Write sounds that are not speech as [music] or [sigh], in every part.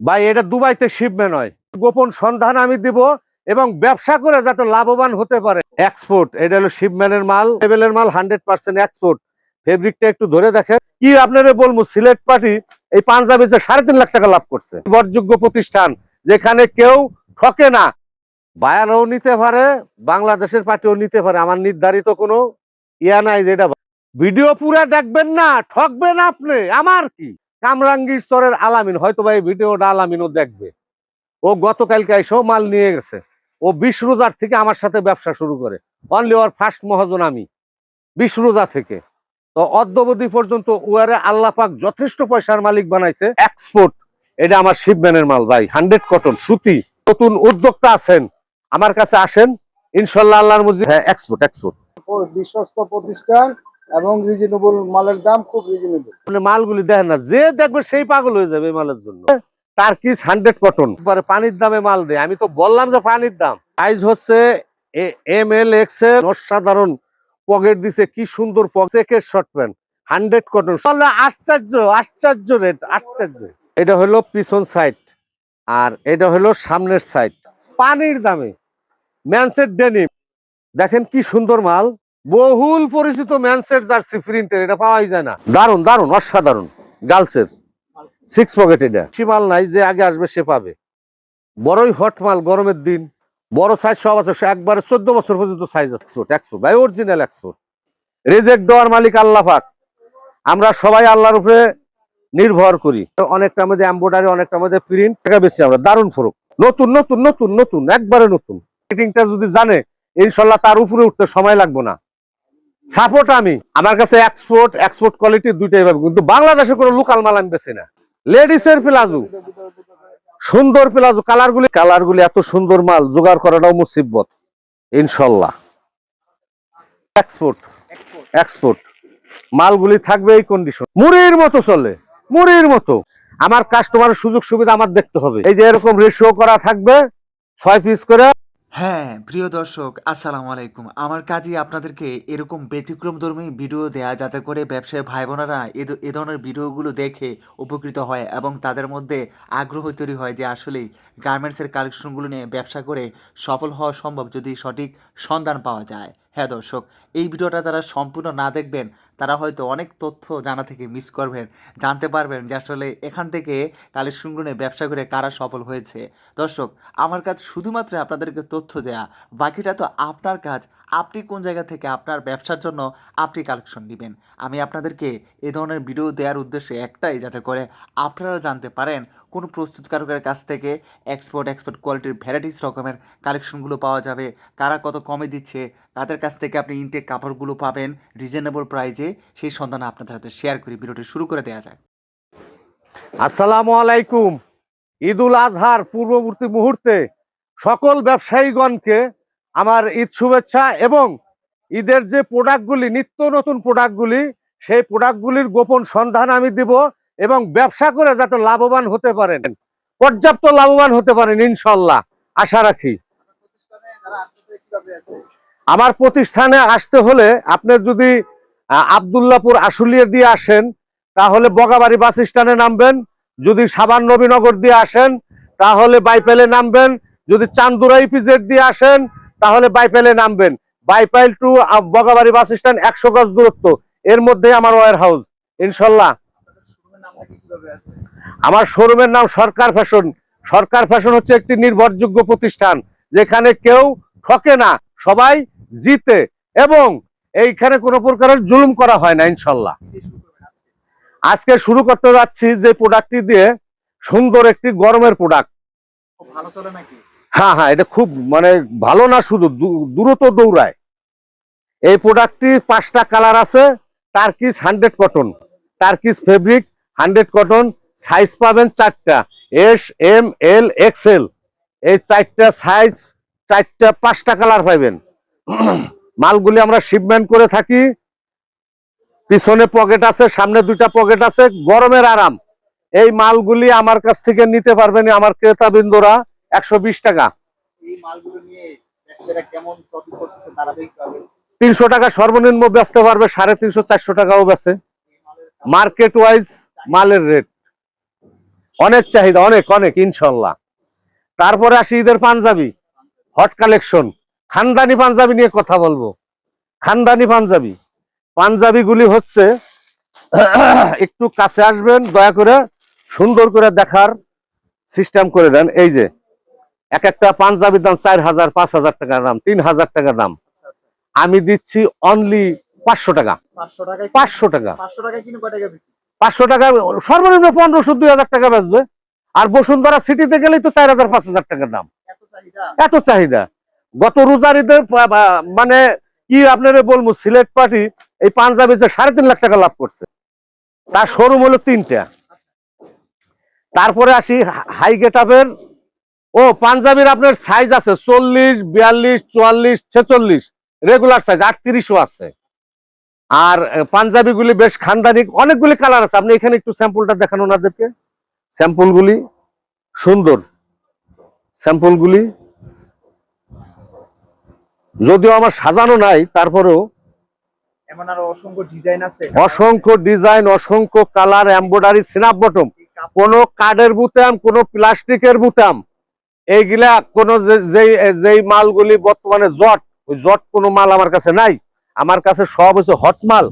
ভাই, এটা দুবাইতে শিপমেন্ট হয় গোপন সন্ধান আমি দিব এবং ব্যবসা করে যাতে লাভবান হতে পারে। এক্সপোর্ট এটা হলো শিপম্যানের মাল। লেভেলের মাল হান্ড্রেড পার্সেন্ট এক্সপোর্ট ফেব্রিকটা একটু ধরে দেখেন। কি আপনারা বলব, সিলেট পার্টি এই পাঞ্জাবে যে সাড়ে তিন লাখ টাকা লাভ করছে। নির্ভরযোগ্য প্রতিষ্ঠান, যেখানে কেউ ঠকে না। বায়ারও নিতে পারে, বাংলাদেশের পার্টিও নিতে পারে। আমার নির্ধারিত কোনো ইয়া নাই যেটা ভিডিও পুরা দেখবেন না, ঠকবেন আপনি। আমার কি? কামরাঙ্গি স্তরের আলামিন হয়তো ভাই ভিডিওটা আলামিনও দেখবে। ও গতকালকে এসেও মাল নিয়ে গেছে। ও বিশ রোজার থেকে আমার সাথে ব্যবসা শুরু করে। অনলি ওর ফার্স্ট মহাজন আমি। বিশ রোজা থেকে। তো অদ্যবধি পর্যন্ত উয়ারে আল্লাহ পাক যথেষ্ট পয়সার মালিক বানাইছে। এক্সপোর্ট এটা আমার শিবম্যানের মাল ভাই হান্ড্রেড কটন সুতি। নতুন উদ্যোক্তা আছেন। আমার কাছে আসেন ইনশাল্লাহ আল্লাহর মধ্যে হ্যাঁ এক্সপোর্ট এক্সপোর্ট বিশ্বস্ত প্রতিষ্ঠান এবং রিজনেবল মালের দাম খুব রিজনেবল মানে মালগুলি দেখেন না, যে দেখবে সেই পাগল হয়ে যাবে মালের জন্য। তার টার্কিস হান্ড্রেড কটন পরে পানির দামে মাল দেয়। আমি তো বললাম যে পানির দাম। সাইজ হচ্ছে এম এল এক্সের অসাধারণ। পকেট দিছে, কি সুন্দর পকেটের শর্ট প্যান্ট হান্ড্রেড কটন আশ্চর্য আশ্চর্য রেট আশ্চর্য। এটা হলো পিছন সাইড আর এটা হলো সামনের সাইড পানির দামে ম্যানসেট ডেনিম দেখেন কি সুন্দর মাল। বহুল পরিচিত ম্যানসেট জার্সি প্রিন্টের এটা পাওয়াই যায় না। দারুণ দারুণ অসাধারণ। গার্লসের। সিক্স পকেট এটা। বেশি মাল নাই যে আগে আসবে সে পাবে। বড়ই হট মাল গরমের দিন। বড় সাইজ সব আছে একবারে চোদ্দ বছর পর্যন্ত সাইজ এক্সপোর্ট এক্সপোর্ট ভাই অরিজিনাল এক্সপোর্ট রেজেক্ট দেওয়ার মালিক আল্লাহ পাক। আমরা সবাই আল্লাহর উপরে নির্ভর করি। অনেকটা মধ্যে এম্বোডারি অনেকটা মধ্যে প্রিন্ট টাকা বেশি আমরা দারুণ ফরক। নতুন নতুন নতুন নতুন একবারে নতুন। ফিটিংটা যদি জানে ইনশাল্লাহ তার উপরে উঠতে সময় লাগবে না। সাপোর্ট আমি। আমার কাছে এক্সপোর্ট এক্সপোর্ট কোয়ালিটি দুইটাই পাবে। কিন্তু বাংলাদেশে কোনো লোকাল মাল আমি বেছি না। লেডিস এর প্লাজো। সুন্দর প্লাজো। কালার গুলি কালার গুলি এত সুন্দর মাল, জোগাড় করাটাও মুসিবত। ইনশাল্লাহ। এক্সপোর্ট এক্সপোর্ট মালগুলি থাকবে এই কন্ডিশন মুড়ির মতো চলে। মুড়ির মতো। আমার কাস্টমারের সুযোগ সুবিধা আমার দেখতে হবে। এই যে এরকম রেশিও করা থাকবে, ছয় পিস করে হ্যাঁ প্রিয় দর্শক, আসসালামু আলাইকুম। আমার কাজে আপনাদেরকে এরকম ব্যতিক্রমধর্মী ভিডিও দেয়া যাতে করে ব্যবসায়ী ভাই বোনেরা এ ধরনের ভিডিওগুলো দেখে উপকৃত হয় এবং তাদের মধ্যে আগ্রহ তৈরি হয় যে আসলেই গার্মেন্টসের কালেকশনগুলো নিয়ে ব্যবসা করে সফল হওয়া সম্ভব যদি সঠিক সন্ধান পাওয়া যায়। হ্যাঁ দর্শক, এই ভিডিওটা যারা সম্পূর্ণ না দেখবেন, তারা হয়তো অনেক তথ্য জানা থেকে মিস করবেন, জানতে পারবেন যে আসলে এখান থেকে কালেকশনগুলো নিয়ে ব্যবসা করে কারা সফল হয়েছে। দর্শক, আমার কাজ শুধুমাত্র আপনাদেরকে তথ্য দেয়া, বাকিটা তো আপনার কাজ, আপনি কোন জায়গা থেকে আপনার ব্যবসার জন্য আপনি কালেকশন নেবেন। আমি আপনাদেরকে এ ধরনের ভিডিও দেওয়ার উদ্দেশ্যে একটাই যাতে করে আপনারা জানতে পারেন, কোন প্রস্তুতকারকের কাছ থেকে এক্সপোর্ট এক্সপোর্ট কোয়ালিটির ভ্যারাইটিস রকমের কালেকশনগুলো পাওয়া যাবে, কারা কত কমে দিচ্ছে তাদের কাছ থেকে আপনি ইনটেক কাপড়গুলো পাবেন রিজনেবল প্রাইজে সেই সন্ধান আপনাদের সাথে শেয়ার করি ভিডিওটি শুরু করে দেওয়া যায় আসসালামু আলাইকুম। ঈদুল আজহার পূর্ববর্তী মুহূর্তে সকল ব্যবসায়ীগণকে আমার ঈদ শুভেচ্ছা এবং ঈদের যে প্রোডাক্টগুলি নিত্য নতুন প্রোডাক্টগুলি সেই প্রোডাক্টগুলির গোপন সন্ধান আমি দিব এবং ব্যবসা করে যাতে লাভবান হতে পারেন। পর্যাপ্ত লাভবান হতে পারেন ইনশাল্লাহ আশা রাখি। আমার প্রতিষ্ঠানে আসতে হলে আপনার যদি আবদুল্লাপুর আশুলিয়া দিয়ে আসেন, তাহলে বগাবাড়ি বাস স্ট্যান্ডে নামবেন। যদি সাবান নবীনগর দিয়ে আসেন, তাহলে বাইপেলে নামবেন। যদি চান্দুরা ইপিজেড দিয়ে আসেন, তাহলে বাইপেলে নামবেন। Baipail to Bogabari bus stand একশো গজ দূরত্ব। এর মধ্যে আমার ওয়ার হাউস। ইনশাল্লাহ। আমার শোরুমের নাম সরকার ফ্যাশন। সরকার ফ্যাশন হচ্ছে একটি নির্ভরযোগ্য প্রতিষ্ঠান, যেখানে কেউ ঠকে না। সবাই জিতে এবং এইখানে কোনো প্রকারের জুলুম করা হয় না ইনশাল্লাহ। আজকে শুরু করতে যাচ্ছি যে প্রোডাক্টটি দিয়ে সুন্দর একটি গরমের প্রোডাক্ট হ্যাঁ হ্যাঁ এটা খুব মানে ভালো না শুধু দ্রুত দৌড়ায়। এই প্রোডাক্টটি পাঁচটা কালার আছে Turkish hundred cotton Turkish fabric hundred cotton size পাবেন চারটা এস এম এল এক্সেল এই চারটা সাইজ চারটা পাঁচটা কালার পাইবেন। মালগুলি আমরা শিপমেন্ট করে থাকি। পিছনে পকেট আছে সামনে দুইটা পকেট আছে। গরমের আরাম। এই মালগুলি আমার কাছ থেকে নিতে পারবেন আমার ক্রেতা বিন্দুরা একশো বিশ টাকা। তিনশো টাকা সর্বনিম্ন বেচতে পারবে সাড়ে তিনশো চারশো টাকাও বেচে। মার্কেট ওয়াইজ মালের রেট অনেক চাহিদা অনেক অনেক ইনশাল্লাহ। তারপরে আসি ঈদের পাঞ্জাবি। হট কালেকশন খানদানি পাঞ্জাবি নিয়ে কথা বলব। খানদানি পাঞ্জাবি। পাঞ্জাবি গুলি হচ্ছে [coughs] একটু কাছে আসবেন দয়া করে সুন্দর করে দেখার সিস্টেম করে দেন। এই যে এক একটা পাঞ্জাবির দাম চার হাজার পাঁচ হাজার টাকা দাম তিন হাজার টাকা দাম। আচ্ছা আচ্ছা। আমি দিচ্ছি অনলি পাঁচশো টাকা। পাঁচশো টাকা। পাঁচশো টাকা সর্বনিম্ন পনেরোশো দুই হাজার টাকা বেচবে। আর বসুন্ধরা সিটিতে গেলেই তো চার হাজার পাঁচ হাজার টাকা দাম। এত চাহিদা। গত রোজার ঈদের মানে কি আপনারা বলব, সিলেট পার্টি এই পাঞ্জাবে যে সাড়ে তিন লাখ টাকা লাভ করছে, তার শোরুম হলো তিনটা। তারপরে আসি হাই গেটাপের ও, পাঞ্জাবির আপনার সাইজ আছে চল্লিশ, বিয়াল্লিশ, চুয়াল্লিশ, ছেচল্লিশ। রেগুলার সাইজ আটত্রিশও আছে। আর পাঞ্জাবি গুলি বেশ খানদানি, অনেকগুলি কালার আছে। আপনি এখানে একটু স্যাম্পলটা দেখান ওনাদেরকে। স্যাম্পল গুলি সুন্দর। স্যাম্পল গুলি যদিও আমার সাজানো নাই তারপরেও অসংখ্য ডিজাইন অসংখ্য কালার এমব্রয়ডারি সিনাপ বটম। কোন কাঠের বুতাম কোন প্লাস্টিকের বুতাম। এইগুলা কোন যেই মালগুলি বর্তমানে জট ওই জট কোনো মাল আমার কাছে নাই। আমার কাছে সব হচ্ছে হট মাল।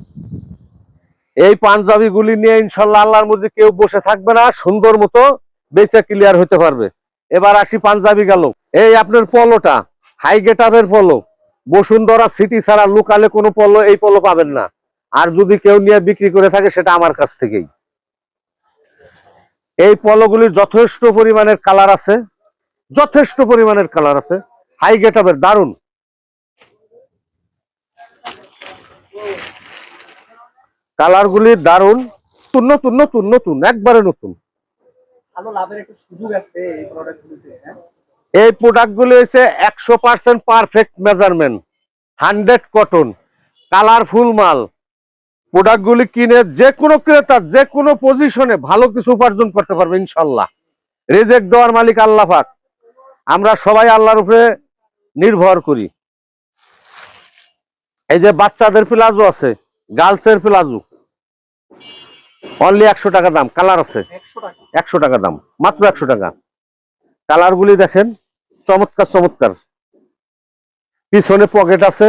এই পাঞ্জাবি গুলি নিয়ে ইনশাল্লাহ আল্লাহর মধ্যে কেউ বসে থাকবে না সুন্দর মতো বেচা ক্লিয়ার হতে পারবে। এবার আসি পাঞ্জাবি গেল। এই আপনার পলোটা হাই গেটাপের পলো। বসুন্ধরা সিটি ছাড়া লোকালে কোনো পলো এই পলো পাবেন না। আর যদি কেউ নিয়ে বিক্রি করে থাকে, সেটা আমার কাছ থেকেই। এই পলোগুলির যথেষ্ট পরিমাণের কালার আছে। যথেষ্ট পরিমাণের কালার আছে। হাই গেটআপের দারুণ কালারগুলি দারুণ নতুন নতুন নতুন নতুন, একবারে নতুন। ভালো লাভের একটা সুযোগ আছে এই প্রোডাক্ট গুলিতে হ্যাঁ? এই প্রোডাক্টগুলি হচ্ছে একশো percent perfect measurement hundred cotton colourful মাল। প্রোডাক্টগুলি কিনে যে কোনো ক্রেতা, যে কোনো পজিশনে ভালো কিছু উপার্জন করতে পারবে, ইনশাল্লাহ। রেজেক্ট দেওয়ার মালিক আল্লাহ পাক। আমরা সবাই আল্লাহর উপরে নির্ভর করি। এই যে বাচ্চাদের প্লাজো আছে গার্লসের প্লাজো। অনলি একশো টাকা দাম কালার আছে। একশো টাকা। দাম মাত্র একশো টাকা। কালার গুলি দেখেন চমৎকার চমৎকার। পিছনে পকেট আছে।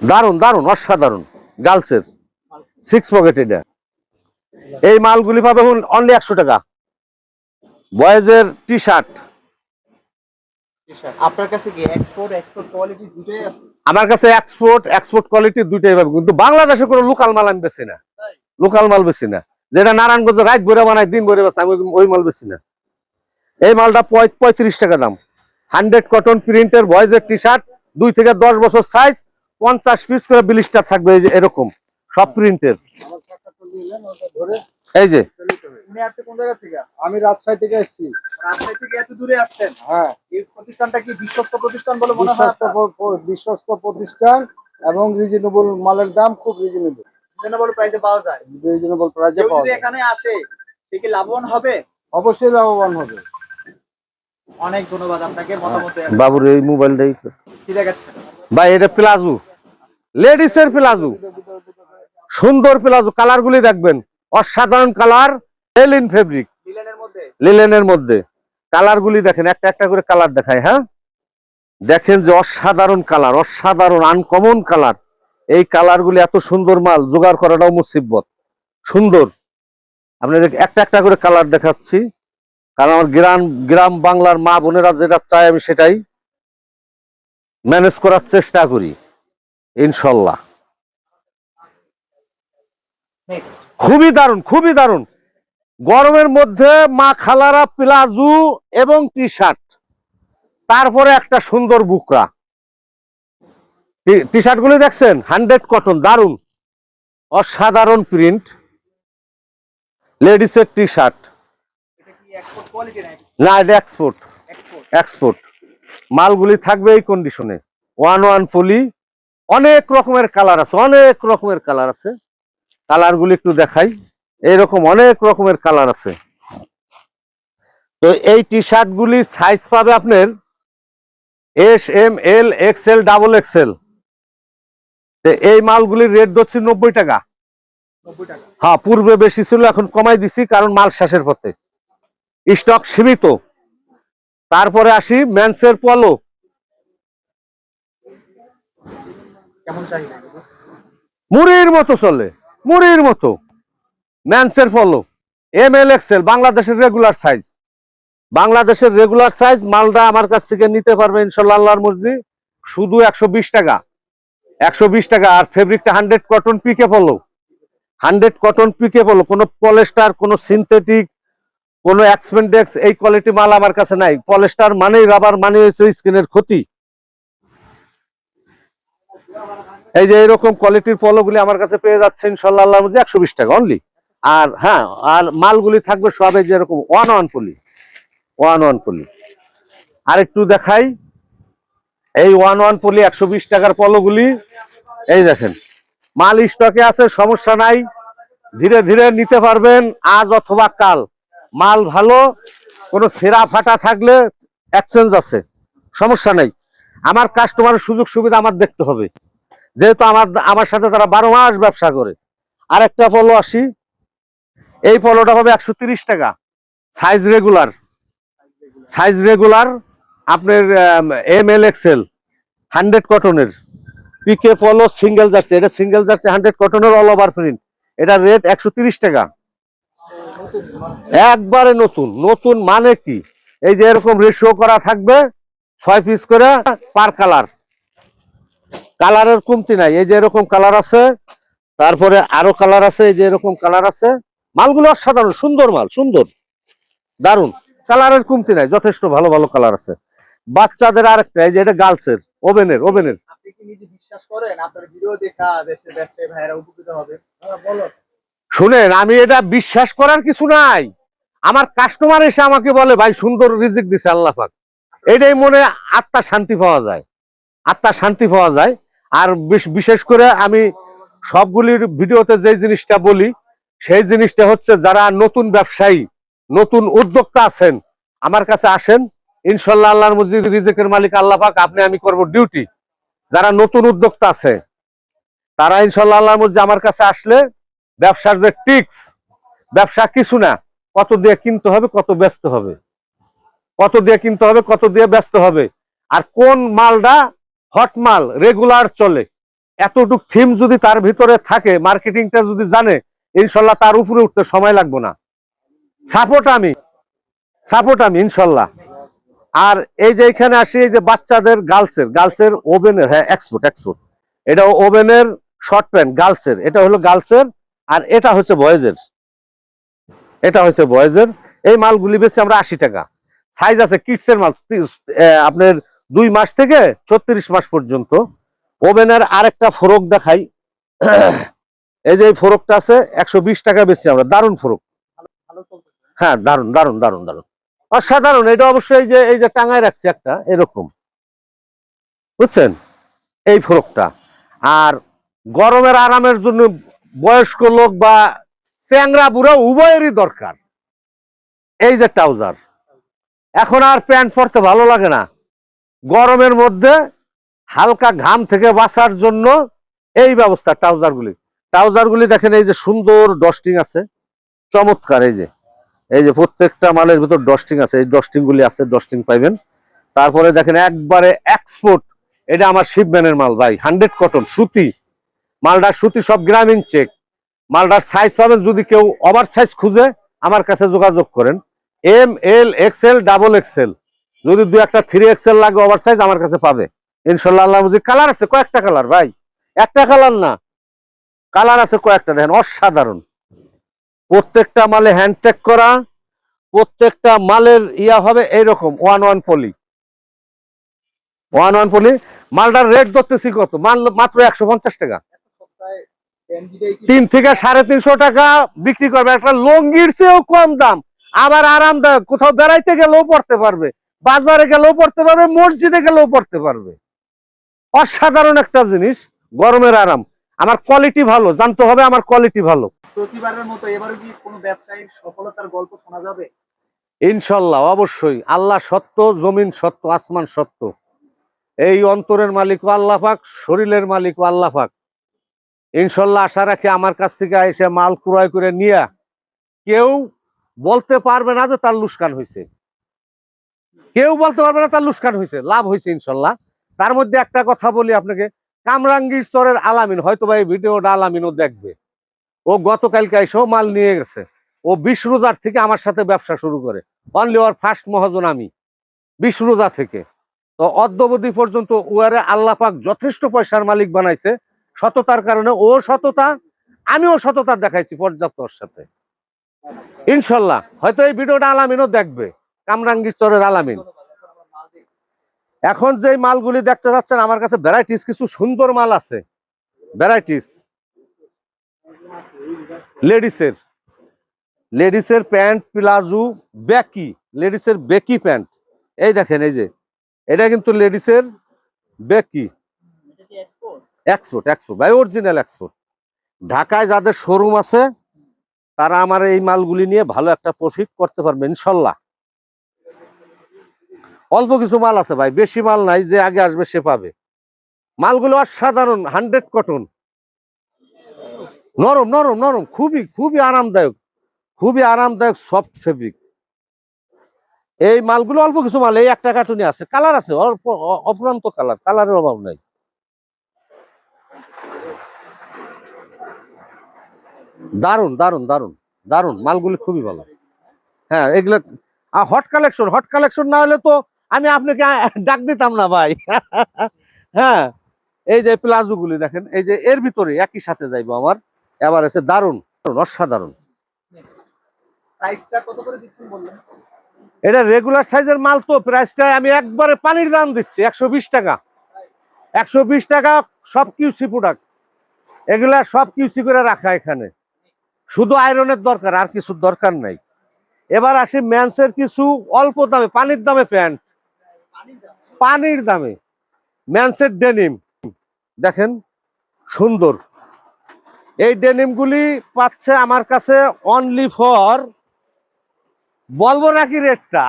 দারুণ দারুণ অসাধারণ। গার্লসের সিক্স পকেট এটা। এই মালগুলি পাবে অনলি একশো টাকা। বয়েজের টি শার্ট আপনার কাছে কি এক্সপোর্ট এক্সপোর্ট কোয়ালিটি দুটোই আছে? আমার কাছে এক্সপোর্ট এক্সপোর্ট কোয়ালিটি পাবে কিন্তু বাংলাদেশে কোনো লোকাল মাল আমি না। লোকাল মাল না। যেটা নারায়ণগঞ্জ রাত ভরে বানাই দিন ভরে বেছে আমি ওই- মাল না। এই মালটা পঁয়- পঁয়ত্রিশ টাকা দাম। হান্ড্রেড কটন প্রিন্টের ভয়েজের টি শার্ট দুই থেকে দশ বছর সাইজ পঞ্চাশ পিস করে বিলিস্টার থাকবে এরকম সব প্রিন্টের এই যে। উনি আসছে কোন জায়গা থেকে? আমি রাজশাহী থেকে এসেছি। রাজশাহী থেকে এত দূরে আসছেন? হ্যাঁ। এই প্রতিষ্ঠানটা কি বিশ্বস্ত প্রতিষ্ঠান বলে মনে হয় বিশ্বস্ত প্রতিষ্ঠান এবং রিজনেবল মালের দাম খুব রিজনেবল রিজনেবল প্রাইসে পাওয়া যায়। রিজনেবল প্রাইসে পাওয়া যায়। এখানে আসে সে কি লাভবান হবে? অবশ্যই লাভবান হবে। অনেক ধন্যবাদ আপনাকে মতামত বাবুর এই মোবাইলটাই কি দেখাচ্ছেন? ভাই এটা প্লাজো। লেডিসের প্লাজু। সুন্দর প্লাজো কালার গুলি দেখবেন। অসাধারণ কালার এলিন ফেব্রিক লিলেনের মধ্যে? লিলেনের মধ্যে। কালার গুলি দেখেন একটা একটা করে কালার দেখায় হ্যাঁ? দেখেন যে অসাধারণ কালার অসাধারণ আনকমন কালার। এই কালার গুলি এত সুন্দর মাল জোগাড় করাটাও মুসিবত। সুন্দর। আপনাদের একটা একটা করে কালার দেখাচ্ছি। কারণ আমার গ্রাম গ্রাম বাংলার মা বোনেরা যেটা চায় আমি সেটাই ম্যানেজ করার চেষ্টা করি ইনশাল্লাহ। নেক্সট খুবই দারুণ খুবই দারুণ। গরমের মধ্যে মা খালারা প্লাজু এবং টি শার্ট তারপরে একটা সুন্দর বুকরা। টি শার্ট গুলি দেখছেন? হান্ড্রেড কটন, দারুণ। অসাধারণ প্রিন্ট। লেডিসের টি শার্ট না, এটা এক্সপোর্ট এক্সপোর্ট মালগুলি থাকবে এই কন্ডিশনে ওয়ান ওয়ান পলি, অনেক রকমের কালার আছে, অনেক রকমের কালার আছে। কালারগুলি একটু দেখাই। এইরকম অনেক রকমের কালার আছে। তো এই টি শার্ট গুলি সাইজ পাবে আপনার S M L XL double XL এই মালগুলির রেট হচ্ছে নব্বই টাকা। হ্যাঁ পূর্বে বেশি ছিল এখন কমাই দিছি কারণ মাল শেষের পথে। স্টক সীমিত। তারপরে আসি ম্যান্সের পলো মুড়ির মতো চলে। মুড়ির মতো। ম্যান্সের পলো এম এল এক্সেল বাংলাদেশের রেগুলার সাইজ বাংলাদেশের রেগুলার সাইজ মালটা আমার কাছ থেকে নিতে পারবে ইনশাল্লাহ আল্লাহর মর্জি। শুধু একশো বিশ টাকা। একশো বিশ টাকা আর ফেব্রিকটা হান্ড্রেড কটন পিকে পলো হান্ড্রেড কটন পিকে পলো কোনো পলেস্টার কোনো সিনথেটিক কোনো এক্সপেন্ডেক্স এই কোয়ালিটি মাল আমার কাছে নাই। পলেস্টার মানেই রাবার মানে হচ্ছে স্কিনের ক্ষতি। এই যে এরকম কোয়ালিটির পলোগুলি আমার কাছে পেয়ে যাচ্ছে ইনশাল্লাহ মধ্যে একশো বিশ টাকা অনলি আর হ্যাঁ আর মালগুলি থাকবে সবে যেরকম one one poly one one poly আর একটু দেখাই, এই ওয়ান ওয়ান পলি একশো বিশ টাকার পলোগুলি এই দেখেন, মাল স্টকে আছে, সমস্যা নাই, ধীরে ধীরে নিতে পারবেন, আজ অথবা কাল। মাল ভালো, কোনো সেরা ফাটা থাকলে এক্সচেঞ্জ আছে, সমস্যা নেই। আমার কাস্টমারের সুযোগ সুবিধা আমার দেখতে হবে। যেহেতু আমার আমার সাথে তারা বারো মাস ব্যবসা করে। আরেকটা পলো আসি এই পলোটা হবে একশো তিরিশ টাকা। সাইজ রেগুলার সাইজ রেগুলার আপনার এম এল এক্সেল হান্ড্রেড কটনের পিকে পলো সিঙ্গেল জার্সি এটা সিঙ্গেল জার্সি হান্ড্রেড কটনের অল ওভার প্রিন্ট এটা রেট একশো টাকা। একবারে নতুন। নতুন মানে কি? এই যে এরকম রেশিও করা থাকবে, ছয় পিস করে পার কালার কালারের কমতি নাই। এই যে এরকম কালার আছে তারপরে আরও কালার আছে এই যে এরকম কালার আছে। মালগুলো অসাধারণ সুন্দর মাল সুন্দর। দারুণ কালারের কমতি নাই যথেষ্ট ভালো ভালো কালার আছে। বাচ্চাদের আরেকটা এই যে এটা গার্লসের ওভেনের ওভেনের। হ্যাঁ, শুনেন আমি এটা বিশ্বাস করার কিছু নাই। আমার কাস্টমার এসে আমাকে বলে ভাই সুন্দর রিজিক দিছে আল্লাহ পাক। এটাই মনে আত্মা শান্তি পাওয়া যায়। আত্মা শান্তি পাওয়া যায়। আর বিশ- বিশেষ করে আমি সবগুলির ভিডিওতে যে জিনিসটা বলি, সেই জিনিসটা হচ্ছে যারা নতুন ব্যবসায়ী, নতুন উদ্যোক্তা আছেন, আমার কাছে আসেন, ইনশাল্লাহ আল্লাহর মজিদ রিজিকের মালিক আল্লাহ পাক, আপনি আমি করব ডিউটি। যারা নতুন উদ্যোক্তা আছে, তারা ইনশাল্লাহ আল্লাহর মধ্যে আমার কাছে আসলে ব্যবসার যে টিক্স, ব্যবসা কিছু না, কত দিয়ে কিনতে হবে, কত ব্যস্ত হবে। কত দিয়ে কিনতে হবে, কত দিয়ে ব্যস্ত হবে। আর কোন মালটা হট মাল রেগুলার চলে। এতটুক থিম যদি তার ভিতরে থাকে মার্কেটিংটা যদি জানে, ইনশাল্লাহ তার উপরে উঠতে সময় লাগবো না। সাপোর্ট আমি। সাপোর্ট আমি, ইনশাল্লাহ। আর এই যে এখানে আসি, এই যে বাচ্চাদের গার্লসের গার্লসের ওভেনের হ্যাঁ এক্সপোর্ট এক্সপোর্ট এটা ওভেনের শর্ট প্যান্ট গার্লসের এটা হলো গার্লসের আর এটা হচ্ছে বয়েজের এটা হচ্ছে বয়েজের এই মালগুলি বেশি আমরা আশি টাকা। সাইজ আছে কিডসের মাল আপনার দুই মাস থেকে ছত্রিশ মাস পর্যন্ত ওভেনের আরেকটা ফোরক দেখাই। এই যে ফোরকটা আছে, একশো বিশ টাকা বেশি আমরা। দারুণ ফোরক। হ্যাঁ দারুণ দারুণ দারুণ দারুণ। অসাধারণ। এটা অবশ্যই যে, এই যে টাঙায় রাখছে একটা, এরকম। বুঝছেন? এই ফোরকটা। আর গরমের আরামের জন্য বয়স্ক লোক বা চ্যাংরা বুড়ো উভয়েরই দরকার। এই যে ট্রাউজার। এখন আর প্যান্ট পরতে ভালো লাগে না। গরমের মধ্যে হালকা ঘাম থেকে বাঁচার জন্য এই ব্যবস্থা, ট্রাউজারগুলি। ট্রাউজারগুলি দেখেন, এই যে সুন্দর ডস্টিং আছে। চমৎকার, এই যে। এই যে প্রত্যেকটা মালের ভিতর ডস্টিং আছে। এই ডস্টিং গুলি আছে ডস্টিং পাইবেন। তারপরে দেখেন, একবারে এক্সপোর্ট এটা আমার শিপম্যানের মাল, ভাই। হান্ড্রেড কটন সুতি। মালডার সুতি সব গ্রামীণ চেক মালডার সাইজ পাবেন, যদি কেউ ওভার সাইজ খুঁজে, আমার কাছে যোগাযোগ করেন। M L XL double XL যদি দু একটা থ্রি এক্সেল লাগে ওভার সাইজ আমার কাছে পাবে। ইনশাল্লাহ আল্লাহ কালার আছে কয়েকটা কালার ভাই। একটা কালার না। কালার আছে কয়েকটা, দেখেন, অসাধারণ। প্রত্যেকটা মালে হ্যান্ডটেক করা, প্রত্যেকটা মালের ইয়া হবে এইরকম one one poly one one poly মালটার রেট ধরতেছি কত? মাল মাত্র একশো পঞ্চাশ টাকা। তিন থেকে সাড়ে তিনশো টাকা বিক্রি করবে। একটা লঙ্গির চেয়েও কম দাম। আবার আরামদায়ক, কোথাও বেড়াইতে গেলেও পড়তে পারবে। বাজারে গেলেও পড়তে পারবে মসজিদে গেলেও পড়তে পারবে। অসাধারণ একটা জিনিস গরমের আরাম। আমার কোয়ালিটি ভালো জানতে হবে আমার কোয়ালিটি ভালো। প্রতিবারের মতো এবারও কি কোনো ব্যবসায়ীর সফলতার গল্প শোনা যাবে? ইনশাল্লাহ অবশ্যই। আল্লাহ সত্য জমিন সত্য আসমান সত্য। এই অন্তরের মালিক আল্লাহ পাক শরীরের মালিক আল্লাহ পাক। ইনশাল্লাহ আশা রাখি আমার কাছ থেকে এসে মাল ক্রয় করে নিয়ে কেউ বলতে পারবে না যে তার লুস্কান হয়েছে। কেউ বলতে পারবে না তার লুস্কান হয়েছে লাভ হয়েছে ইনশাল্লাহ। তার মধ্যে একটা কথা বলি আপনাকে, কামরাঙ্গীর স্তরের আলামিন, হয়তো বা এই ভিডিওটা আলামিনও দেখবে। ও গতকালকে এসেও মাল নিয়ে গেছে। ও বিশ রোজার থেকে আমার সাথে ব্যবসা শুরু করে। অনলি ওর ফার্স্ট মহাজন আমি, বিশ রোজা থেকে। তো অদ্যবধি পর্যন্ত উয়ারে আল্লাহ পাক যথেষ্ট পয়সার মালিক বানাইছে। সততার কারণে ও সততা, আমিও সততা দেখাইছি পর্যাপ্ত ওর সাথে। ইনশাল্লাহ, হয়তো এই ভিডিওটা আলামিনও দেখবে। কামরাঙ্গীর চরের আলামিন। এখন যে মালগুলি দেখতে যাচ্ছেন, আমার কাছে ভ্যারাইটিস কিছু সুন্দর মাল আছে। ভ্যারাইটিস লেডিসের লেডিসের প্যান্ট, প্লাজু ব্যাকি লেডিসের বেকি প্যান্ট। এই দেখেন, এই যে। এটা কিন্তু লেডিসের বেকি। এক্সপোর্ট এক্সপোর্ট ভাই অরিজিনাল এক্সপোর্ট ঢাকায় যাদের শোরুম আছে, তারা আমার এই মালগুলি নিয়ে ভালো একটা প্রফিট করতে পারবে, ইনশাল্লাহ। অল্প কিছু মাল আছে ভাই, বেশি মাল নাই, যে আগে আসবে সে পাবে। মালগুলো অসাধারণ, হান্ড্রেড কটন। নরম নরম নরম, খুবই খুবই আরামদায়ক খুবই আরামদায়ক সফট ফেব্রিক। এই মালগুলো অল্প কিছু মাল, এই একটা কার্টুনে আছে। কালার আছে অপরান্ত কালার, কালারের অভাব নাই। দারুণ দারুণ দারুণ দারুণ মালগুলি খুবই ভালো। হ্যাঁ এগুলো হট কালেকশন হট কালেকশন না হলে তো আমি আপনাকে ডাক দিতাম না ভাই। হ্যাঁ এই যে প্লাজো গুলি দেখেন এই যে এর ভিতরে একই সাথে যাইবো আমার। এবার এসে দারুণ দারুণ, অসাধারণ এটা রেগুলার সাইজের মাল তো প্রাইসটা আমি একবারে পানির দাম দিচ্ছি একশো বিশ টাকা। একশো বিশ টাকা সব কিউসি প্রোডাক্ট এগুলা সব কিউসি করে রাখা এখানে। শুধু আয়রনের দরকার আর কিছু দরকার নাই। এবার আসি ম্যান্সের কিছু অল্প দামে পানির দামে প্যান্ট। পানির দামে। ম্যান্সের ডেনিম। দেখেন সুন্দর। এই ডেনিমগুলি পাচ্ছে আমার কাছে অনলি ফর বলব নাকি রেটটা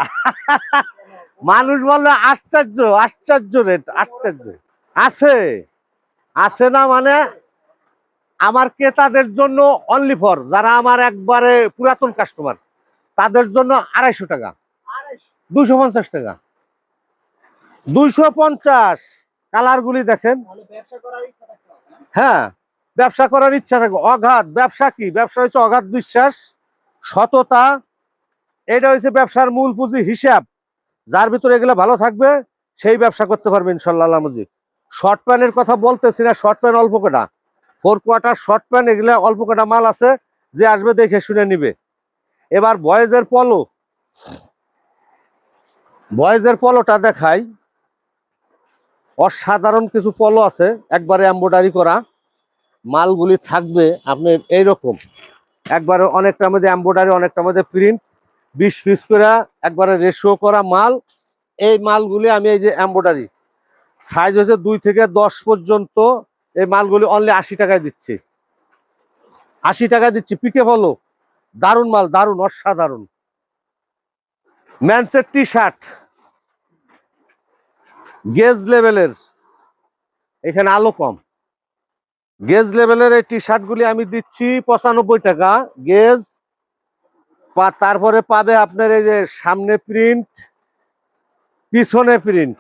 মানুষ বললে আশ্চর্য আশ্চর্য রেট আশ্চর্য। আছে আছে না মানে আমার ক্রেতাদের জন্য অনলি ফর যারা আমার একবারে পুরাতন কাস্টমার তাদের জন্য আড়াইশো টাকা দুশো পঞ্চাশ টাকা। দুইশো পঞ্চাশ কালারগুলি দেখেন। হ্যাঁ ব্যবসা করার ইচ্ছা থাকে অগাধ ব্যবসা কি? ব্যবসা হচ্ছে অগাধ বিশ্বাস সততা। এটা হচ্ছে ব্যবসার মূল পুঁজি হিসাব। যার ভিতরে এগুলো ভালো থাকবে সেই ব্যবসা করতে পারবে ইনশাল্লাহ আলামজি শর্ট প্যান্টের কথা বলতেছি না শর্ট প্যান্ট অল্প কটা। ফোর কোয়ার্টার শর্ট প্যান্ট এগুলো অল্প কটা মাল আছে যে আসবে দেখে শুনে নিবে। এবার বয়েজের পলো। বয়েজের পলোটা দেখাই। অসাধারণ কিছু পলো আছে, একবারে এম্ব্রয়ডারি করা। মালগুলি থাকবে আপনি এইরকম। একবারে অনেকটা মধ্যে এম্ব্রয়ডারি অনেকটা মধ্যে প্রিন্ট বিশ পিস করে একবারে রেশিও করা মাল। এই মালগুলি আমি এই যে এম্ব্রয়ডারি সাইজ হচ্ছে দুই থেকে দশ পর্যন্ত। এই মালগুলি অনলি আশি টাকায় দিচ্ছি। আশি টাকায় দিচ্ছি। পিকে বলো। দারুণ মাল, দারুণ, অসাধারণ। ম্যানসের টি শার্ট গেজ লেভেলের, এখানে আলো কম। গেজ লেভেলের এই টি শার্টগুলি আমি দিচ্ছি পঁচানব্বই টাকা। গেজ তারপরে পাবে আপনার এই যে সামনে প্রিন্ট, পিছনে প্রিন্ট।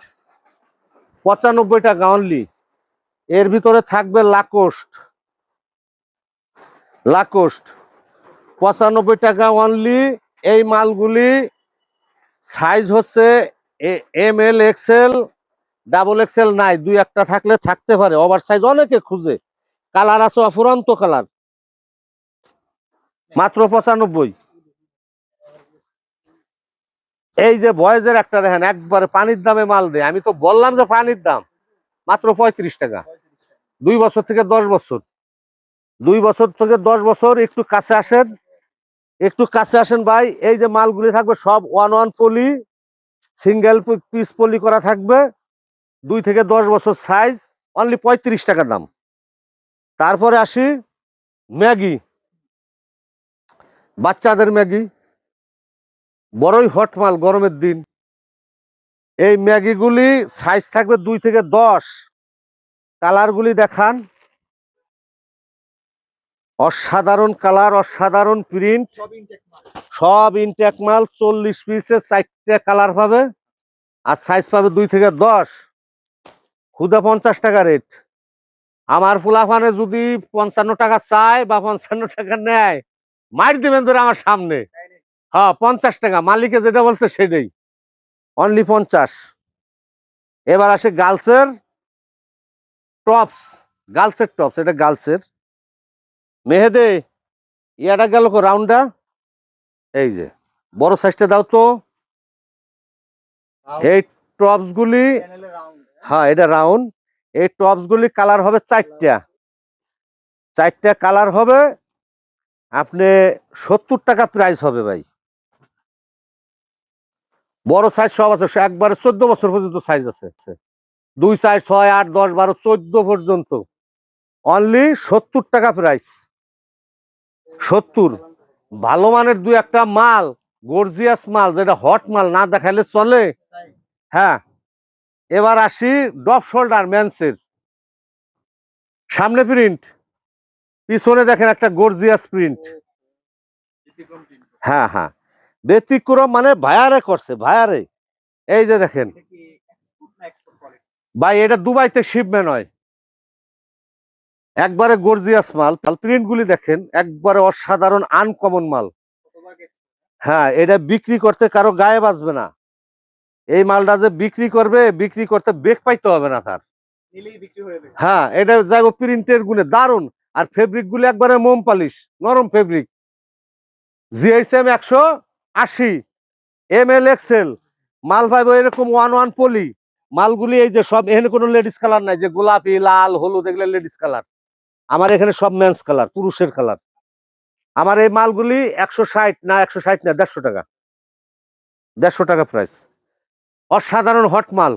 পঁচানব্বই টাকা অনলি এর ভিতরে থাকবে লাকোস্ট। লাকোস্ট। পঁচানব্বই টাকা অনলি এই মালগুলি সাইজ হচ্ছে M L XL double XL নাই, দুই একটা থাকলে থাকতে পারে। ওভার সাইজ অনেকে খুঁজে। কালার আছে অফুরন্ত কালার মাত্র পঁচানব্বই। এই যে বয়েজের একটা দেখেন, একবারে পানির দামে মাল দেয়। আমি তো বললাম যে পানির দাম। মাত্র পঁয়ত্রিশ টাকা। দুই বছর থেকে দশ বছর। দুই বছর থেকে দশ বছর, একটু কাছে আসেন। একটু কাছে আসেন ভাই, এই যে মালগুলি থাকবে সব one one poly single piece poly করা থাকবে। দুই থেকে দশ বছর সাইজ অনলি পঁয়ত্রিশ টাকা দাম। তারপরে আসি ম্যাগি। বাচ্চাদের ম্যাগি। বড়ই হট মাল গরমের দিন। এই ম্যাগিগুলি সাইজ থাকবে দুই থেকে দশ। কালারগুলি দেখান। অসাধারণ কালার অসাধারণ প্রিন্ট সব ইনটেক মাল। সব ইনটেক মাল চল্লিশ পিসের চারটে কালার পাবে। আর সাইজ পাবে দুই থেকে দশ। খুদা পঞ্চাশ টাকা রেট আমার ফুলাফানে যদি পঞ্চান্ন টাকা চায় বা পঞ্চান্ন টাকা নেয় মার দিবেন ধরে আমার সামনে। হ্যাঁ পঞ্চাশ টাকা মালিকে যেটা বলছে সেটাই। অনলি পঞ্চাশ। এবার আসে গার্লসের টপস গার্লসের টপস এটা গার্লসের। মেহেদে ইয়াটা গেল কো রাউন্ডটা এই যে বড় সাইজটা দাও তো। এই টপস গুলি রাউন্ড হ্যাঁ এটা রাউন্ড এই টপস গুলি কালার হবে চারটা। চারটা কালার হবে। আপনি সত্তর টাকা প্রাইস হবে ভাই। বড় সাইজ সব আছে একবারে চোদ্দ বছর পর্যন্ত সাইজ আছে। দুই সাইজ ছয়, আট, দশ, বারো, চোদ্দ পর্যন্ত। অনলি সত্তর টাকা প্রাইস সত্তর। ভালো মানের দুই একটা মাল গর্জিয়াস মাল, যেটা হট মাল, না দেখাইলে চলে। হ্যাঁ। এবার আসি ডপ শোল্ডার ম্যান্সের। সামনে প্রিন্ট। পিছনে দেখেন একটা গর্জিয়াস প্রিন্ট। হ্যাঁ হ্যাঁ। ব্যতিক্রম মানে ভায়ারে করছে ভায়ারে এই যে দেখেন। ভাই, এটা দুবাইতে শিপমেন্ট নয় একবারে গর্জিয়াস মাল। প্রিন্ট গুলি দেখেন, একবারে অসাধারণ আনকমন মাল। হ্যাঁ এটা বিক্রি করতে কারও গায়ে বাজবে না। এই মালটা যে বিক্রি করবে বিক্রি করতে বেগ পাইতে হবে না তার। হয়ে যাবে। হ্যাঁ এটা যাইব প্রিন্টের গুণে দারুণ আর ফেব্রিকগুলো একবারে মোম পালিশ নরম ফেব্রিক জিএসএম একশো আশি এম এল এক্সেল মাল পাইব এরকম ওয়ান ওয়ান পলি মালগুলি এই যে সব এখানে কোনো লেডিস কালার নাই যে গোলাপি লাল হলুদ এগুলো লেডিস কালার আমার এখানে সব মেন্স কালার পুরুষের কালার আমার এই মালগুলি একশো ষাট না একশো ষাট না দেড়শো টাকা। দেড়শো টাকা প্রাইস অসাধারণ হট মাল।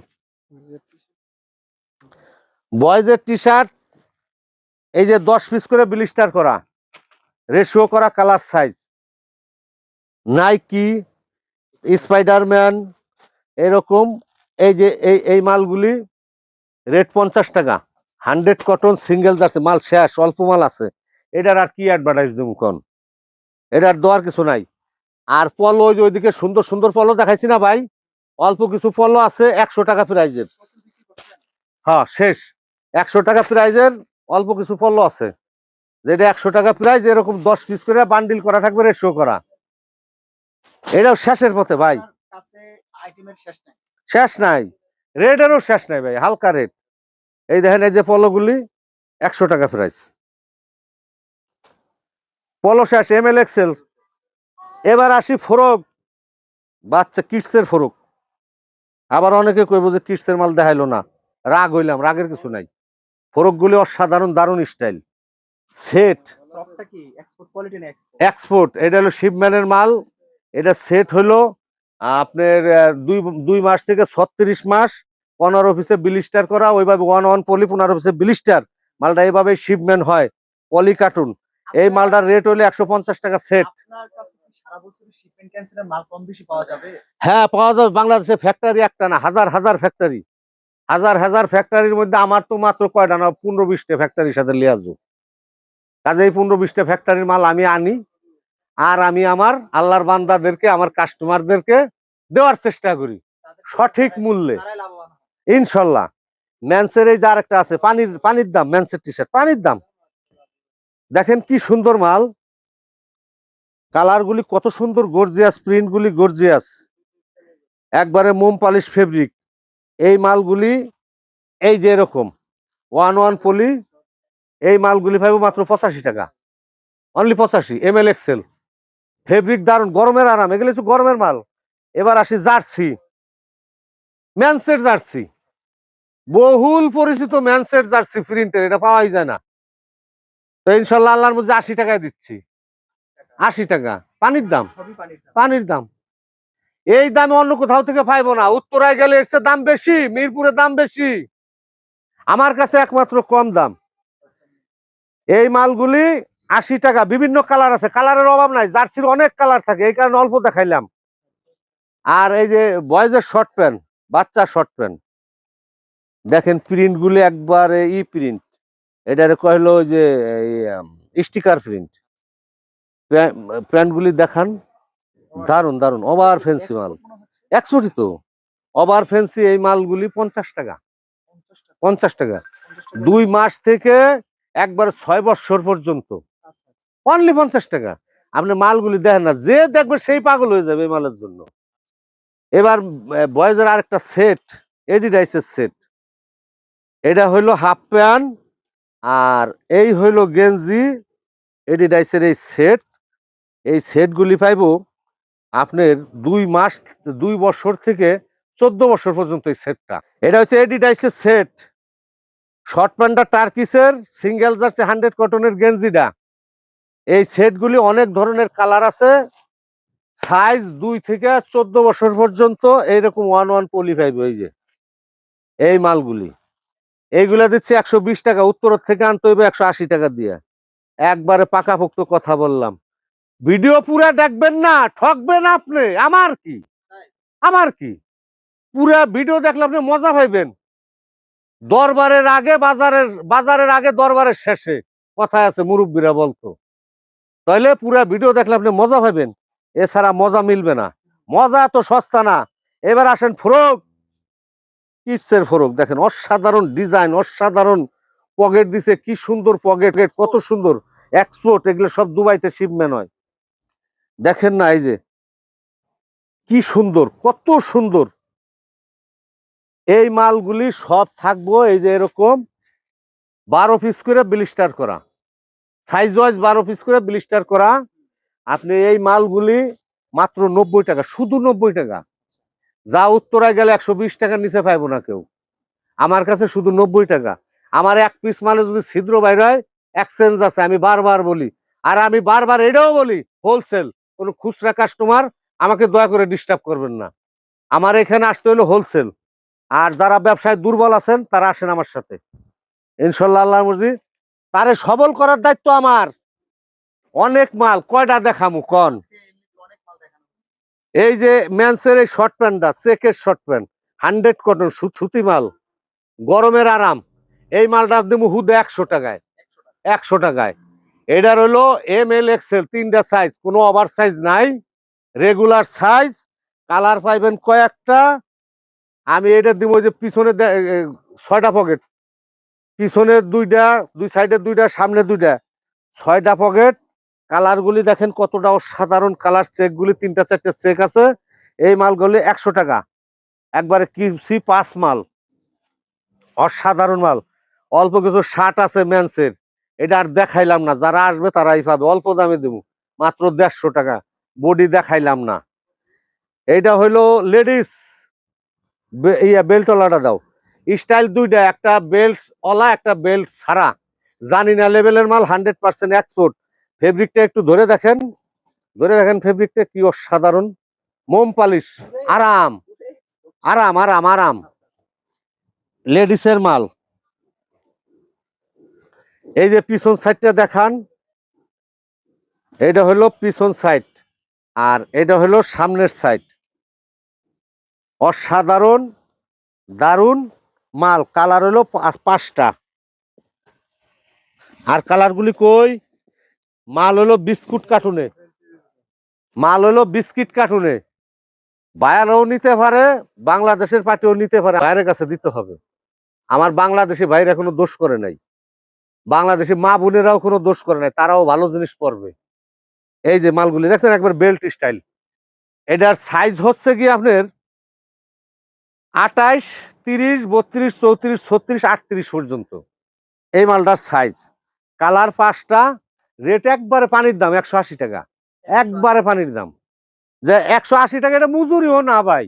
বয়েজের টি শার্ট এই যে দশ পিস করে ব্লিস্টার করা, রেশিও করা কালার সাইজ। নাইকি, স্পাইডারম্যান, এরকম, এই যে, এই এই মালগুলি, রেট পঞ্চাশ টাকা। হান্ড্রেড কটন সিঙ্গেল যাচ্ছে মাল শেষ, অল্প মাল আছে। এটার আর কি অ্যাডভার্টাইজ দেবো কন? এটার দেওয়ার কিছু নাই। আর পলো ওই যে ওইদিকে সুন্দর সুন্দর পলো দেখাইছি না ভাই? অল্প কিছু পলো আছে, একশো টাকা প্রাইজের। হ্যাঁ শেষ। একশো টাকা প্রাইজের অল্প কিছু পল্ল আছে। যেটা একশো টাকা প্রাইজ, এরকম দশ পিস করে বান্ডিল করা থাকবে রেশিও করা। এটাও শেষের পথে, ভাই। শেষ নাই। রেটেরও শেষ নাই, ভাই, হালকা রেট। এই দেখেন, এই যে পলোগুলি একশো টাকা প্রাইস পলো শেষ এম এল এক্সেল এবার আসি ফোরক। বাচ্চা কিটসের ফোরক। আবার অনেকে কইব যে কিটসের মাল দেখাইলো না। রাগ হইলাম রাগের কিছু নাই। ফোরকগুলি অসাধারণ দারুণ স্টাইল। সেট। এক্সপোর্ট এটা হলো শিপম্যানের মাল। এটা সেট হলো আপনার দুই দুই মাস থেকে ছত্রিশ মাস। পনেরো অফিসে বিলিস্টার করা ওইভাবে ওয়ান ওয়ান পলি পনেরো পিসে বিলিস্টার মালটা এইভাবে শিপম্যান হয় পলি কার্টুন এই মালটার রেট হলো একশো পঞ্চাশ টাকা সেট। হ্যাঁ পাওয়া যাবে। বাংলাদেশে ফ্যাক্টরি একটা না হাজার হাজার ফ্যাক্টরি হাজার হাজার ফ্যাক্টরির মধ্যে আমার তো মাত্র কয়টা না পনেরো বিশটা ফ্যাক্টরির সাথে লিয়ে কাজে এই পনেরো বিশটা ফ্যাক্টরির মাল আমি আনি আর আমি আমার আল্লাহর বান্দাদেরকে আমার কাস্টমারদেরকে দেওয়ার চেষ্টা করি সঠিক মূল্যে। ইনশাল্লাহ। ম্যান্সের এই যে আরেকটা আছে পানির পানির দাম ম্যান্সের টি শার্ট পানির দাম। দেখেন কি সুন্দর মাল। কালার গুলি কত সুন্দর গর্জিয়াস প্রিন্ট গুলি গর্জিয়াস। একবারে মোম পালিশ ফেব্রিক। এই মালগুলি, এই যে এরকম, ওয়ান ওয়ান পলি, এই মালগুলি পাইব মাত্র পঁচাশি টাকা। অনলি পঁচাশি, এম এল এক্সেল। ফেব্রিক দারুণ গরমের আরাম, এগুলো হচ্ছে গরমের মাল। এবার আসি জার্সি। ম্যানসেট জার্সি। বহুল পরিচিত ম্যানসেট জার্সি প্রিন্টের, এটা পাওয়াই যায় না। তো ইনশাল্লাহ আল্লাহর মধ্যে আশি টাকায় দিচ্ছি। আশি টাকা। পানির দাম? পানির দাম। এই দামে অন্য কোথাও থেকে পাইবো না। উত্তরায় গেলে চেয়ে দাম বেশি মিরপুরে দাম বেশি। আমার কাছে একমাত্র কম দাম। এই মালগুলি আশি টাকা। বিভিন্ন কালার আছে। কালারের অভাব নাই। জার্সির অনেক কালার থাকে। এই কারণে অল্প দেখাইলাম। আর এই যে বয়েজের শর্ট প্যান্ট বাচ্চা শর্ট প্যান্ট। দেখেন প্রিন্ট গুলি একবারে ই প্রিন্ট। এটারে কইলো যে স্টিকার প্রিন্ট। প্যান্টগুলি দেখান। দারুণ দারুণ ওভার ফেন্সি মাল। এক্সপোর্টই তো। ওভার ফেন্সি এই মালগুলি পঞ্চাশ টাকা। পঞ্চাশ টাকা। দুই মাস থেকে একবার ছয় বছর পর্যন্ত। অনলি পঞ্চাশ টাকা। আপনি মালগুলি দেখেন না, যে দেখবে সেই পাগল হয়ে যাবে এই মালের জন্য। এবার বয়েজের আরেকটা সেট এডিডাইসের সেট। এটা হইল হাফ প্যান্ট, আর এই হইল গেঞ্জি এডিডাইসের এই সেট। এই সেটগুলি পাইবো আপনার দুই মাস, দুই বছর থেকে চোদ্দ বছর পর্যন্ত এই সেটটা। এটা হচ্ছে এডিডাইসের সেট। শর্ট প্যান্টটা টার্কিসের, সিঙ্গেল জার্সি হান্ড্রেড কটনের গেঞ্জিটা। এই সেটগুলি অনেক ধরনের কালার আছে। সাইজ দুই থেকে চোদ্দ বছর পর্যন্ত এইরকম ওয়ান ওয়ান পলি পাইবে ওই যে, এই মালগুলি। এইগুলা দিচ্ছে একশো বিশ টাকা উত্তর থেকে আনতে হইবে একশো আশি টাকা দিয়ে। একবারে পাকাপোক্ত কথা বললাম। ভিডিও পুরা দেখবেন না ঠকবেন আপনি। আমার কি? আমার কি? পুরা ভিডিও দেখলে আপনি মজা পাইবেন। দরবারের আগে বাজারের বাজারের আগে দরবারের শেষে কথায় আছে মুরব্বীরা বলতো। তাইলে পুরা ভিডিও দেখলে আপনি মজা পাবেন এছাড়া মজা মিলবে না। মজা তো সস্তা না। এবার আসেন ফ্রক। কিটসের ফ্রক। দেখেন অসাধারণ ডিজাইন অসাধারণ পকেট দিছে। কি সুন্দর পকেট কত সুন্দর। এক্সপোর্ট এগুলো সব দুবাইতে শিপমেন্ট হয়। দেখেন না, এই যে কি সুন্দর, কত সুন্দর। এই মালগুলি সব থাকব, এই যে এরকম বারো পিস করে ব্লিস্টার করা। সাইজ ওয়াইজ বারো পিস করে ব্লিস্টার করা। আপনি এই মালগুলি মাত্র নব্বই টাকা, শুধু নব্বই টাকা। যা উত্তরায় গেলে একশো বিশ টাকার নিচে পাইবো না কেউ। আমার কাছে শুধু নব্বই টাকা। আমার এক পিস মালে যদি ছিদ্র বাইর হয় এক্সচেঞ্জ আছে, আমি বারবার বলি। আর আমি বারবার এটাও বলি হোলসেল কোনো খুচরা কাস্টমার আমাকে দয়া করে ডিস্টার্ব করবেন না। আমার এখানে আসতে হলো হোলসেল আর যারা ব্যবসায় দুর্বল আছেন, তারা আসেন আমার সাথে। ইনশাল্লাহ আল্লাহ মর্জি। তারে সবল করার দায়িত্ব আমার। অনেক মাল, কয়টা দেখামু কন? এই যে ম্যান্সের এই শর্ট প্যান্টটা চেকের শর্ট প্যান্ট হান্ড্রেড কটন সুতি মাল, গরমের আরাম। এই মালটা দেবো হুদে একশো টাকায়। একশো টাকায়। এটার হলো এম এল এক্সেল তিনটা সাইজ কোনো ওভার সাইজ নাই রেগুলার সাইজ কালার পাইবেন কয়েকটা। আমি এটা দিব যে পিছনে ছয়টা পকেট পিছনের দুইটা, দুই সাইডের দুইটা সামনে দুইটা। ছয়টা পকেট কালারগুলি দেখেন কতটা অসাধারণ কালার চেকগুলি তিনটা, চারটে চেক আছে। এই মালগুলি একশো টাকা। একবারে কিপসি পাঁচ মাল। অসাধারণ মাল। অল্প কিছু শার্ট আছে মেন্সের এটা আর দেখাইলাম না। যারা আসবে তারাই পাবে। অল্প দামে দেবো। মাত্র দেড়শো টাকা। বডি দেখাইলাম না। এইটা হইল লেডিস ইয়া বেল্টওয়ালাটা দাও। স্টাইল দুইটা। একটা বেল্ট ওলা একটা বেল্ট ছাড়া। জানি না, লেভেলের মাল হান্ড্রেড পার্সেন্ট এক্সপোর্ট। ফেব্রিকটা একটু ধরে দেখেন। ধরে দেখেন ফেব্রিকটা কি অসাধারণ। মোম পালিশ। আরাম। আরাম আরাম আরাম। লেডিসের মাল। এই যে পিছন সাইডটা দেখান, এটা হলো পিছন সাইড আর এটা হলো সামনের সাইড। অসাধারণ, দারুণ মাল, কালার হলো পাঁচটা। আর কালারগুলি কই? মাল হলো বিস্কুট কার্টুনে। মাল হলো বিস্কিট কার্টুনে। বায়ারও নিতে পারে, বাংলাদেশের পার্টিও নিতে পারে, বাইরের কাছে দিতে হবে। আমার বাংলাদেশি ভাইরা কোনো দোষ করে নাই। বাংলাদেশি মা বোনেরাও কোনো দোষ করে নাই, তারাও ভালো জিনিস পরবে। এই যে মালগুলি, দেখছেন একবার বেল্ট স্টাইল। এটার সাইজ হচ্ছে কি আপনার? আঠাইশ, তিরিশ, বত্রিশ, চৌত্রিশ, ছত্রিশ, আটত্রিশ পর্যন্ত। এই মালটার সাইজ কালার পাঁচটা রেট একবারে পানির দাম একশো আশি টাকা। একবারে পানির দাম। যে একশো আশি টাকা, এটা মজুরিও না ভাই।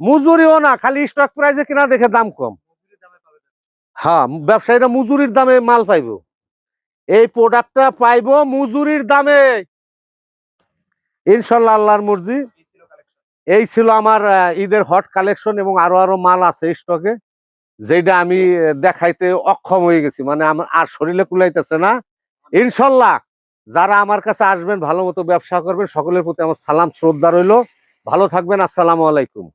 মজুরিও না, খালি স্টক প্রাইসে কিনা দেখে দাম কম। হ্যাঁ ব্যবসায়ীরা মজুরির দামে মাল পাইবো। এই প্রোডাক্টটা পাইবো মজুরির দামে। ইনশাল্লাহ আল্লাহর মর্জি। এই ছিল আমার ঈদের হট কালেকশন এবং আরও আরও মাল আছে স্টকে যেটা আমি দেখাইতে অক্ষম হয়ে গেছি। মানে আমার আর শরীরে কুলাইতেছে না। ইনশাল্লাহ যারা আমার কাছে আসবেন, ভালো মতো ব্যবসা করবেন, সকলের প্রতি আমার সালাম, শ্রদ্ধা রইল। ভালো থাকবেন, আসসালামু আলাইকুম।